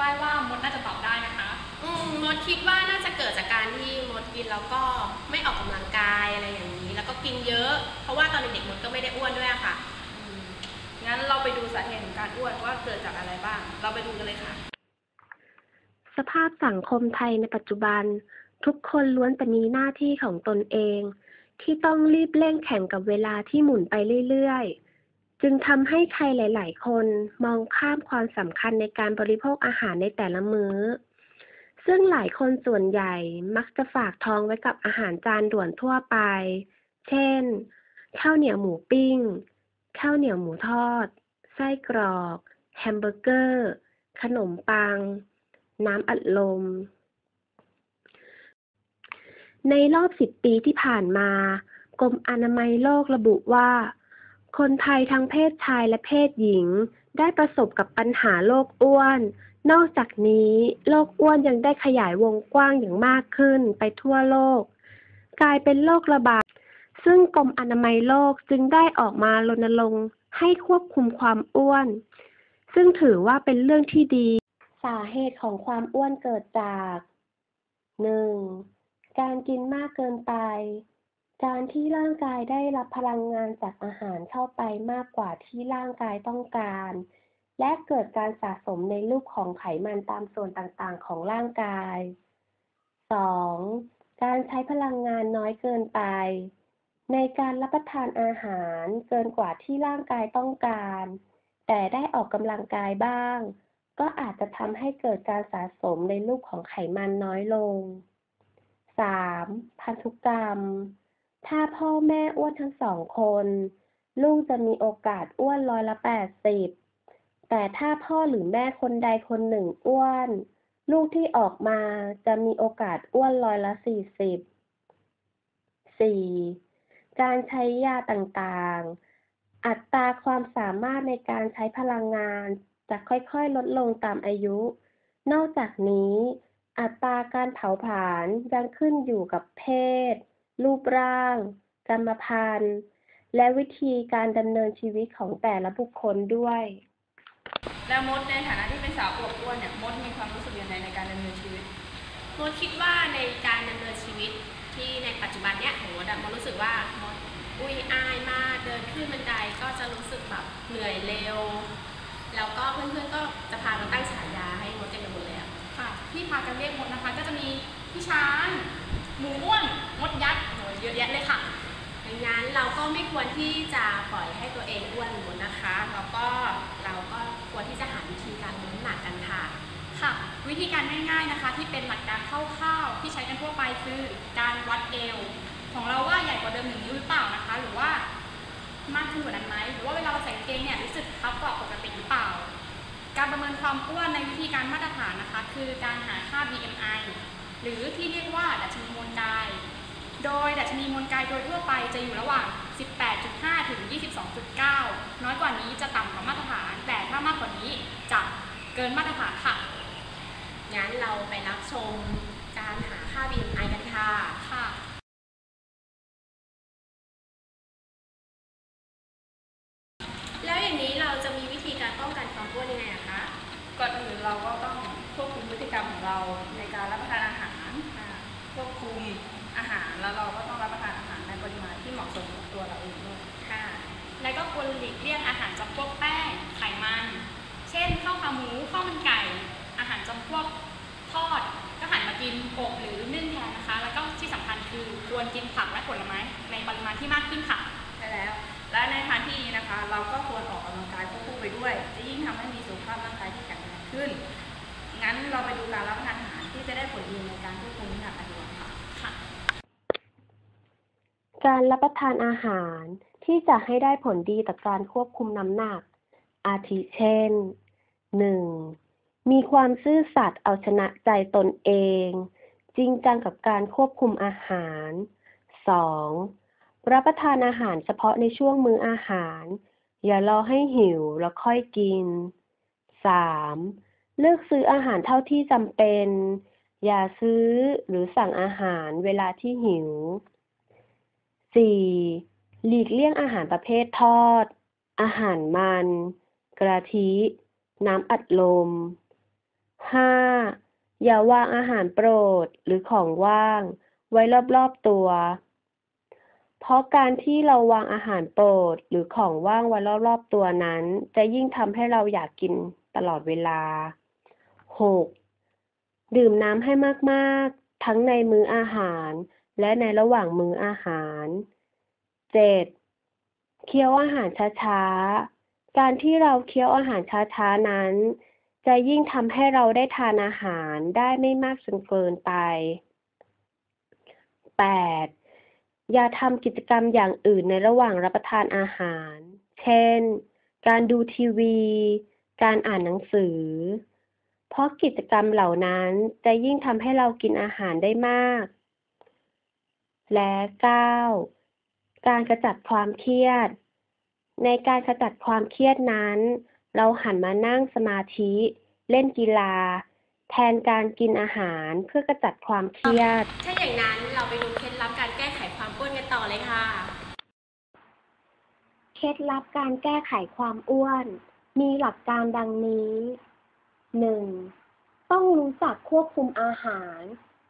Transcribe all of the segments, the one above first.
บ้างฝ้ายว่ามดน่าจะตอบได้นะคะ อืมมดคิดว่าน่าจะเกิดจากการที่มดกินแล้วก็ไม่ออกกำลังกายอะไรอย่างนี้ แล้วก็กินเยอะ เพราะว่าตอนเด็กๆมดก็ไม่ได้อ้วนด้วยอะค่ะอืมงั้นเราไปดูสาเหตุของการอ้วนว่าเกิดจากอะไรบ้าง เราไปดูกันเลยค่ะ สภาพสังคมไทยในปัจจุบัน ทุกคนล้วนแต่มีหน้าที่ของตนเอง ที่ต้องรีบเร่งแข่งกับเวลาที่หมุนไปเรื่อยๆ จึงทำให้ใครหลาย ๆ คนมองข้ามความสำคัญในการบริโภคอาหารในแต่ละมื้อ ซึ่งหลายคนส่วนใหญ่มักจะฝากท้องไว้กับอาหารจานด่วนทั่วไป เช่น ข้าวเหนียวหมูปิ้ง ข้าวเหนียวหมูทอด ไส้กรอก แฮมเบอร์เกอร์ ขนมปัง น้ำอัดลม ในรอบสิบปีที่ผ่านมากรมอนามัยโลกระบุว่า คนไทยทั้งเพศชายและเพศหญิง ได้ประสบกับปัญหาโรคอ้วน นอกจากนี้โรคอ้วนยังได้ขยายวงกว้างอย่างมากขึ้นไปทั่วโลก กลายเป็นโรคระบาด ซึ่งกรมอนามัยโลกจึงได้ออกมารณรงค์ให้ควบคุมความอ้วน ซึ่งถือว่าเป็นเรื่องที่ดี สาเหตุของความอ้วนเกิดจาก 1. การกินมากเกินไป การที่ร่างกายได้รับพลังงานจากอาหารเข้าไปมากกว่าที่ร่างกายต้องการ และเกิดการสะสมในรูปของไขมันตามส่วนต่างๆ ของร่างกาย 2. การใช้พลังงานน้อยเกินไป ในการรับประทานอาหารเกินกว่าที่ร่างกายต้องการ แต่ได้ออกกำลังกายบ้าง ก็อาจจะทำให้เกิดการสะสมในรูปของไขมันน้อยลง 3. พันธุกรรม ถ้าพ่อแม่อ้วนทั้งสองคน ลูกจะมีโอกาสอ้วนร้อยละแปดสิบ แต่ถ้าพ่อหรือแม่คนใดคนหนึ่งอ้วน ลูกที่ออกมาจะมีโอกาสอ้วนร้อยละสี่สิบ 4. การใช้ยาต่างๆ อัตราความสามารถในการใช้พลังงานจะค่อยๆ ลดลงตามอายุ นอกจากนี้ อัตราการเผาผลาญยังขึ้นอยู่กับเพศ รูปร่าง กรรมพันธุ์ และวิธีการดำเนินชีวิตของแต่ละบุคคลด้วย แล้วมดในฐานะที่เป็นสาวอวบอ้วนเนี่ยมดมีความรู้สึกยังไงในการดำเนินชีวิต มดคิดว่าในการดำเนินชีวิตที่ในปัจจุบันเนี้ยของมดอะมดรู้สึกว่ามดอุ้ยอายมากเดินขึ้นบันไดก็จะรู้สึกแบบเหนื่อยเร็ว แล้วก็เพื่อนๆก็จะพามาตั้งฉายาให้มดเต็มไปหมดเลยอะค่ะที่พากันเรียกมดนะคะ ก็จะมีพี่ช้าง หมูอ้วนมดยักษ์โหเยอะแยะเลยค่ะดังนั้นเราก็ไม่ควรที่จะปล่อยให้ตัวเองอ้วนหมดนะคะ แล้วก็เราก็ควรที่จะหาวิธีการลดน้ำหนักกันค่ะ ค่ะ วิธีการง่ายๆนะคะ ที่เป็นหลักการคร่าวๆที่ใช้กันทั่วไปคือการวัดเอว ของเราว่าใหญ่กว่าเดิมหนึ่งนิ้วหรือเปล่านะคะ หรือว่ามากขึ้นกว่านั้นไหมหรือว่าเวลาเราใส่กางเกงเนี่ยรู้สึกทับกว่าปกติหรือเปล่า การประเมินความอ้วนในวิธีการมาตรฐานนะคะ คือการหาค่า BMI หรือที่เรียกว่าดัชนีมวลกาย โดยดัชนีมวลกายโดยทั่วไปจะอยู่ระหว่าง 18.5 ถึง 22.9 น้อยกว่านี้จะต่ำกว่ามาตรฐาน แต่ถ้ามากกว่านี้จะเกินมาตรฐานค่ะ งั้นเราไปรับชมการหาค่า BMI กันค่ะค่ะ แล้วอย่างนี้เราจะมีวิธีการป้องกันความอ้วนยังไงอะคะ ก่อนอื่นเราก็ต้องควบคุมพฤติกรรมของเราในการรับประทานอาหารอ่าควบคุมอาหารแล้วเราก็ต้องรับประทานอาหารในปริมาณที่เหมาะสมกับตัวเราเองด้วย ค่ะ และก็ ควรหลีกเลี่ยงอาหารจำพวกแป้งไขมัน เช่นข้าวขาหมูข้าวมันไก่ อาหารจำพวกทอด ก็หันมากินอบหรือนึ่งแทนนะคะ แล้วก็ที่สำคัญคือควรกินผักและผลไม้ในปริมาณที่มากขึ้นค่ะใช่แล้ว และในทางที่ดีนะคะ เราก็ควรออกกำลังกายควบคู่ไปด้วย จะยิ่งทำให้มีสุขภาพร่างกายที่แข็งแรงขึ้น งั้นเราไปดูการรับประทานอาหารที่จะได้ผลดีในการควบคุมน้ำหนักกันดีกว่าค่ะค่ะ การรับประทานอาหาร ที่จะให้ได้ผลดีต่อการควบคุมน้ำหนัก อาทิเช่น 1. มีความซื่อสัตย์เอาชนะใจตนเอง จริงจังกับการควบคุมอาหาร 2. รับประทานอาหารเฉพาะในช่วงมื้ออาหาร อย่ารอให้หิวแล้วค่อยกิน 3. เลือกซื้ออาหารเท่าที่จำเป็น อย่าซื้อหรือสั่งอาหารเวลาที่หิว 4. หลีกเลี่ยงอาหารประเภททอด อาหารมัน กระทิ น้ำอัดลม 5. อย่าวางอาหารโปรดหรือของว่าง ไว้รอบๆตัว เพราะการที่เราวางอาหารโปรดหรือของว่างไว้รอบๆตัวนั้น จะยิ่งทำให้เราอยากกินตลอดเวลา 6. ดื่มน้ำให้มากๆ ทั้งในมื้ออาหาร และในระหว่างมื้ออาหาร 7. เคี้ยวอาหารช้าๆ การที่เราเคี้ยวอาหารช้าๆ นั้น จะยิ่งทำให้เราได้ทานอาหารได้ไม่มากจนเกินไป 8. อย่าทำกิจกรรมอย่างอื่นในระหว่างรับประทานอาหาร เช่น การดูทีวี การอ่านหนังสือ เพราะกิจกรรมเหล่านั้นจะยิ่งทำให้เรากินอาหารได้มาก และ 9. การกระจัดความเครียด ในการกระจัดความเครียดนั้น เราหันมานั่งสมาธิ เล่นกีฬา แทนการกินอาหารเพื่อกระจัดความเครียด ถ้าอย่างนั้นเราไปดูเคล็ดลับการแก้ไขความอ้วนกันต่อเลยค่ะ เคล็ดลับการแก้ไขความอ้วน มีหลักการดังนี้ 1. ต้องรู้จักควบคุมอาหาร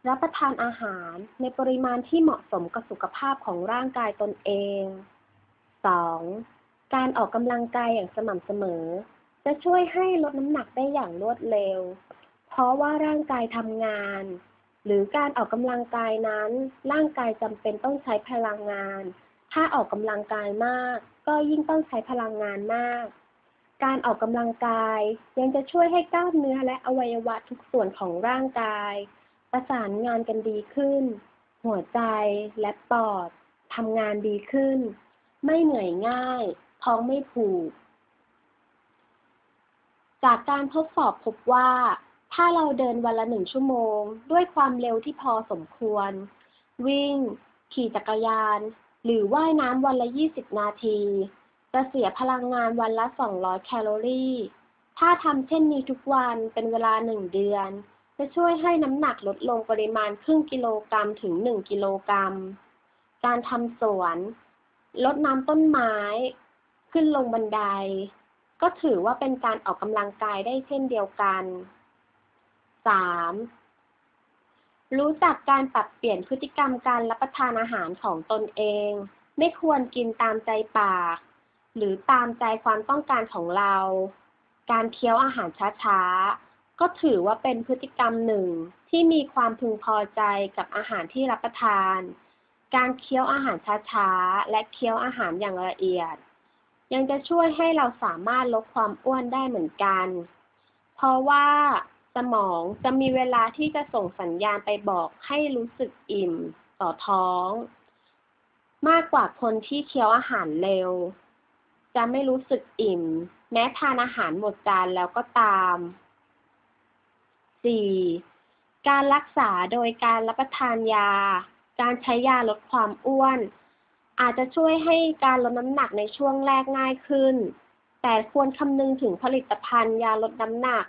รับประทานอาหารในปริมาณที่เหมาะสมกับสุขภาพของร่างกายตนเอง 2. การออกกำลังกายอย่างสม่ำเสมอ จะช่วยให้ลดน้ำหนักได้อย่างรวดเร็ว เพราะว่าร่างกายทำงาน หรือการออกกำลังกายนั้น ร่างกายจำเป็นต้องใช้พลังงาน ถ้าออกกำลังกายมาก ก็ยิ่งต้องใช้พลังงานมาก การออกกำลังกายยังจะช่วยให้กล้ามเนื้อและอวัยวะทุกส่วนของร่างกาย ประสานงานกันดีขึ้น หัวใจและปอดทำงานดีขึ้น ไม่เหนื่อยง่าย ท้องไม่ผูก จากการทดสอบพบว่า ถ้าเราเดินวันละหนึ่งชั่วโมง ด้วยความเร็วที่พอสมควร วิ่ง ขี่จักรยาน หรือว่ายน้ำวันละ 20 นาที จะเสียพลังงานวันละ 200 แคลอรี่ ถ้าทำเช่นนี้ทุกวันเป็นเวลา1เดือน จะช่วยให้น้ำหนักลดลงปริมาณครึ่งกิโลกรัมถึง 1 กิโลกรัม การทำสวน ลดน้ำต้นไม้ ขึ้นลงบันได ก็ถือว่าเป็นการออกกำลังกายได้เช่นเดียวกัน 3. รู้จักการปรับเปลี่ยนพฤติกรรมการรับประทานอาหารของตนเอง ไม่ควรกินตามใจปาก หรือตามใจความต้องการของเรา การเคี้ยวอาหารช้าๆ ก็ถือว่าเป็นพฤติกรรมหนึ่งที่มีความพึงพอใจกับอาหารที่รับประทาน การเคี้ยวอาหารช้าๆ และเคี้ยวอาหารอย่างละเอียด ยังจะช่วยให้เราสามารถลดความอ้วนได้เหมือนกัน เพราะว่าสมองจะมีเวลาที่จะส่งสัญญาณไปบอกให้รู้สึกอิ่มต่อท้อง มากกว่าคนที่เคี้ยวอาหารเร็ว จะไม่รู้สึกอิ่ม แม้ทานอาหารหมดจานแล้วก็ตาม 4. การรักษาโดยการรับประทานยา การใช้ยาลดความอ้วน อาจจะช่วยให้การลดน้ำหนักในช่วงแรกง่ายขึ้น แต่ควรคำนึงถึงผลิตภัณฑ์ยาลดน้ำหนัก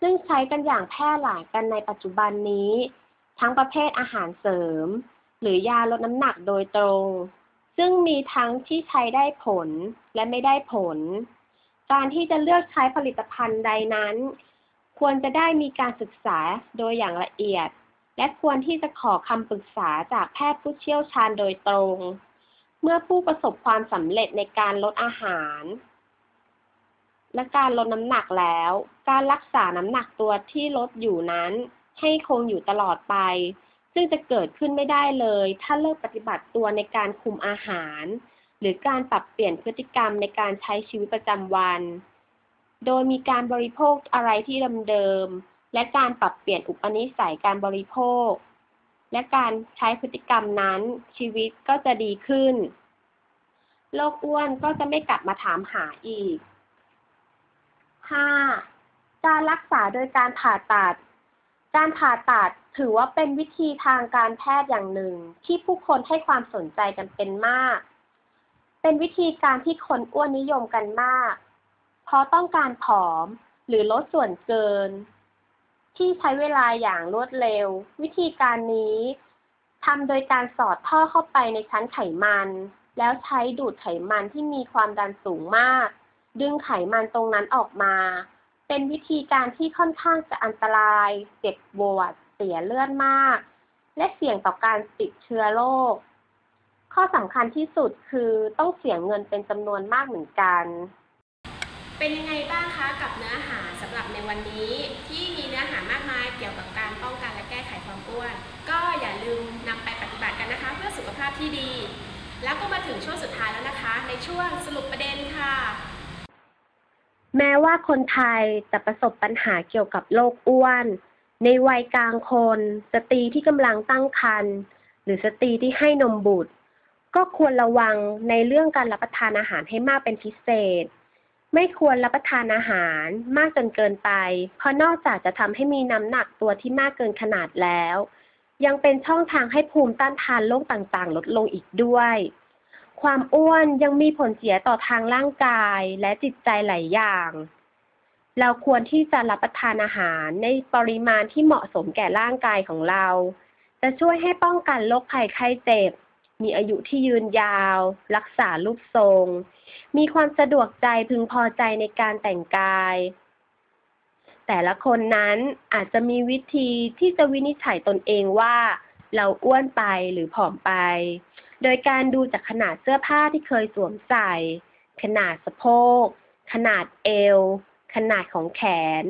ซึ่งใช้กันอย่างแพร่หลายกันในปัจจุบันนี้ ทั้งประเภทอาหารเสริม หรือยาลดน้ำหนักโดยตรง ซึ่งมีทั้งที่ใช้ได้ผลและไม่ได้ผล การที่จะเลือกใช้ผลิตภัณฑ์ใดนั้น ควรจะได้มีการศึกษาโดยอย่างละเอียด และควรที่จะขอคำปรึกษาจากแพทย์ผู้เชี่ยวชาญโดยตรง เมื่อผู้ประสบความสำเร็จในการลดอาหาร และการลดน้ำหนักแล้ว การรักษาน้ำหนักตัวที่ลดอยู่นั้น ให้คงอยู่ตลอดไป ซึ่งจะเกิดขึ้นไม่ได้เลย ถ้าเลิกปฏิบัติตัวในการคุมอาหาร หรือการปรับเปลี่ยนพฤติกรรมในการใช้ชีวิตประจำวัน โดยมีการบริโภคอะไรที่เดิมๆ และการปรับเปลี่ยนอุปนิสัยการบริโภค และการใช้พฤติกรรมนั้น ชีวิตก็จะดีขึ้น โรคอ้วนก็จะไม่กลับมาถามหาอีก 5. การรักษาโดยการผ่าตัด การผ่าตัดถือว่าเป็นวิธีทางการแพทย์อย่างหนึ่ง ที่ผู้คนให้ความสนใจกันเป็นมาก เป็นวิธีการที่คนอ้วนนิยมกันมาก เพราะต้องการผอม หรือลดส่วนเกิน ที่ใช้เวลาอย่างรวดเร็ว วิธีการนี้ทำโดยการสอดท่อเข้าไปในชั้นไขมัน แล้วใช้ดูดไขมันที่มีความดันสูงมาก ดึงไขมันตรงนั้นออกมา เป็นวิธีการที่ค่อนข้างจะอันตราย เจ็บปวด เสียเลือดมาก และเสี่ยงต่อการติดเชื้อโรคข้อสำคัญที่สุดคือต้องเสียเงินเป็นจำนวนมากเหมือนกัน เป็นยังไงบ้างคะกับเนื้อหาสำหรับในวันนี้ ที่มีเนื้อหามากมายเกี่ยวกับการป้องกันและแก้ไขความอ้วน ก็อย่าลืมนำไปปฏิบัติกันนะคะ เพื่อสุขภาพที่ดี แล้วก็มาถึงช่วงสุดท้ายแล้วนะคะ ในช่วงสรุปประเด็นค่ะ แม้ว่าคนไทยจะประสบปัญหาเกี่ยวกับโรคอ้วน ในวัยกลางคนสตรีที่กำลังตั้งครรภ์หรือสตรีที่ให้นมบุตร ก็ควรระวังในเรื่องการรับประทานอาหารให้มากเป็นพิเศษ ไม่ควรรับประทานอาหารมากจนเกินไป เพราะนอกจากจะทำให้มีน้ำหนักตัวที่มากเกินขนาดแล้ว ยังเป็นช่องทางให้ภูมิต้านทานโรคต่างๆ ลดลงอีกด้วย ความอ้วนยังมีผลเสียต่อทางร่างกายและจิตใจหลายอย่าง เราควรที่จะรับประทานอาหารในปริมาณที่เหมาะสมแก่ร่างกายของเรา จะช่วยให้ป้องกันโรคภัยไข้เจ็บ มีอายุที่ยืนยาว รักษารูปทรง มีความสะดวกใจพึงพอใจในการแต่งกาย แต่ละคนนั้นอาจจะมีวิธีที่จะวินิจฉัยตนเองว่า เราอ้วนไปหรือผอมไป โดยการดูจากขนาดเสื้อผ้าที่เคยสวมใส่ ขนาดสะโพก ขนาดเอว ขนาดของแขน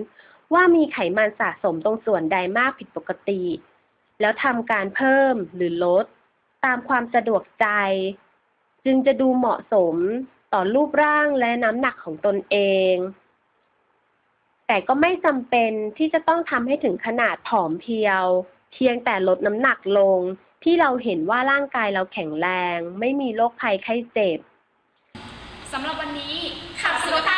ว่ามีไขมันสะสมตรงส่วนใดมากผิดปกติ แล้วทำการเพิ่มหรือลด ตามความสะดวกใจ จึงจะดูเหมาะสมต่อรูปร่างและน้ำหนักของตนเอง แต่ก็ไม่จำเป็นที่จะต้องทำให้ถึงขนาดผอมเพรียว เพียงแต่ลดน้ำหนักลง ที่เราเห็นว่าร่างกายเราแข็งแรง ไม่มีโรคภัยไข้เจ็บสำหรับวันนี้ขับสุขภา